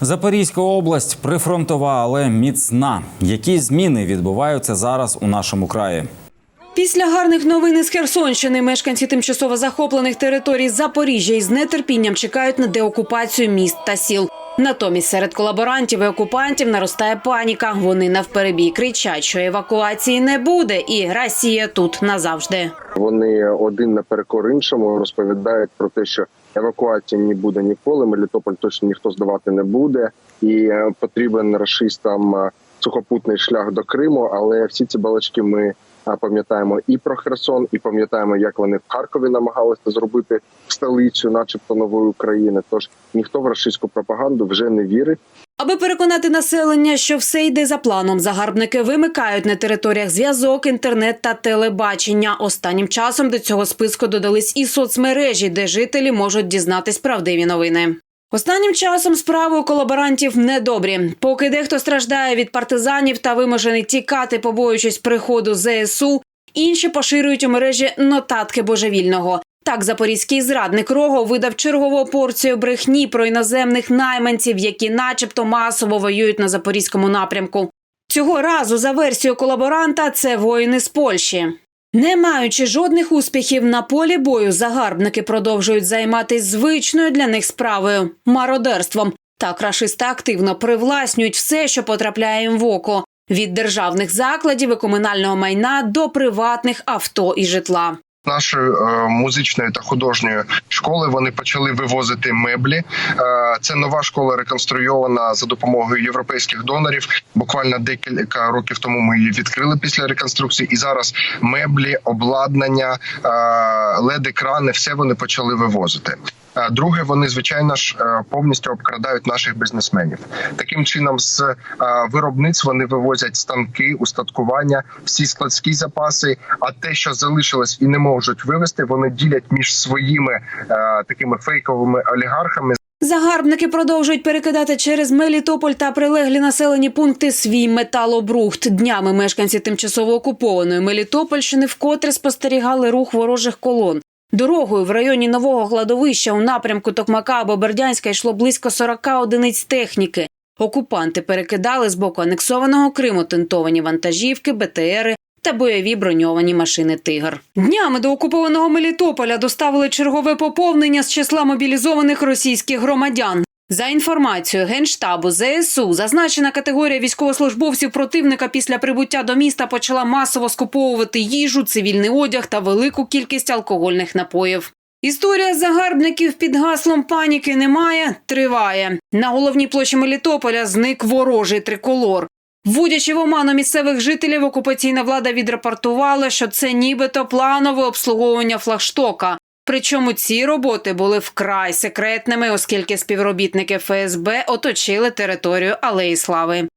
Запорізька область прифронтова, але міцна. Які зміни відбуваються зараз у нашому краї? Після гарних новин із Херсонщини мешканці тимчасово захоплених територій Запоріжжя із нетерпінням чекають на деокупацію міст та сіл. Натомість серед колаборантів і окупантів наростає паніка. Вони навперебій кричать, що евакуації не буде, і Росія тут назавжди. Вони один наперекор іншому розповідають про те, що евакуації не буде ніколи. Мелітополь точно ніхто здавати не буде, і е, потрібен рашистам е, сухопутний шлях до Криму. Але всі ці балачки ми пам'ятаємо і про Херсон, і пам'ятаємо, як вони в Харкові намагалися зробити столицю, начебто нової України. Тож ніхто в рашистську пропаганду вже не вірить. Аби переконати населення, що все йде за планом, загарбники вимикають на територіях зв'язок, інтернет та телебачення. Останнім часом до цього списку додались і соцмережі, де жителі можуть дізнатись правдиві новини. Останнім часом справи у колаборантів недобрі. Поки дехто страждає від партизанів та вимушений тікати, побоюючись приходу ЗСУ, інші поширюють у мережі нотатки божевільного. Так, запорізький зрадник Рогов видав чергову порцію брехні про іноземних найманців, які, начебто, масово воюють на запорізькому напрямку. Цього разу, за версією колаборанта, це воїни з Польщі. Не маючи жодних успіхів на полі бою, загарбники продовжують займатися звичною для них справою мародерством. Так рашисти активно привласнюють все, що потрапляє їм в око від державних закладів і комунального майна до приватних авто і житла. Нашої е, музичної та художньої школи вони почали вивозити меблі. Е, це нова школа реконструйована за допомогою європейських донорів. Буквально декілька років тому ми її відкрили після реконструкції, і зараз меблі, обладнання, е, led екрани все вони почали вивозити. Е, Друге, вони звичайно ж е, повністю обкрадають наших бізнесменів. Таким чином, з е, виробництв вони вивозять станки, устаткування, всі складські запаси. А те, що залишилось і не можуть вивезти, вони ділять між своїми такими фейковими олігархами. Загарбники продовжують перекидати через Мелітополь та прилеглі населені пункти свій металобрухт. Днями мешканці тимчасово окупованої Мелітопольщини вкотре спостерігали рух ворожих колон. Дорогою в районі нового кладовища у напрямку Токмака або Бердянська йшло близько 40 одиниць техніки. Окупанти перекидали з боку анексованого Криму тентовані вантажівки, БТРи та бойові броньовані машини Тигр. Днями до окупованого Мелітополя доставили чергове поповнення з числа мобілізованих російських громадян. За інформацією генштабу ЗСУ, зазначена категорія військовослужбовців противника після прибуття до міста почала масово скуповувати їжу, цивільний одяг та велику кількість алкогольних напоїв. Історія загарбників під гаслом паніки немає триває. На головній площі Мелітополя зник ворожий триколор. Вводячи в оману місцевих жителів, окупаційна влада відрапортувала, що це нібито планове обслуговування флагштока. Причому ці роботи були вкрай секретними, оскільки співробітники ФСБ оточили територію Алеї Слави.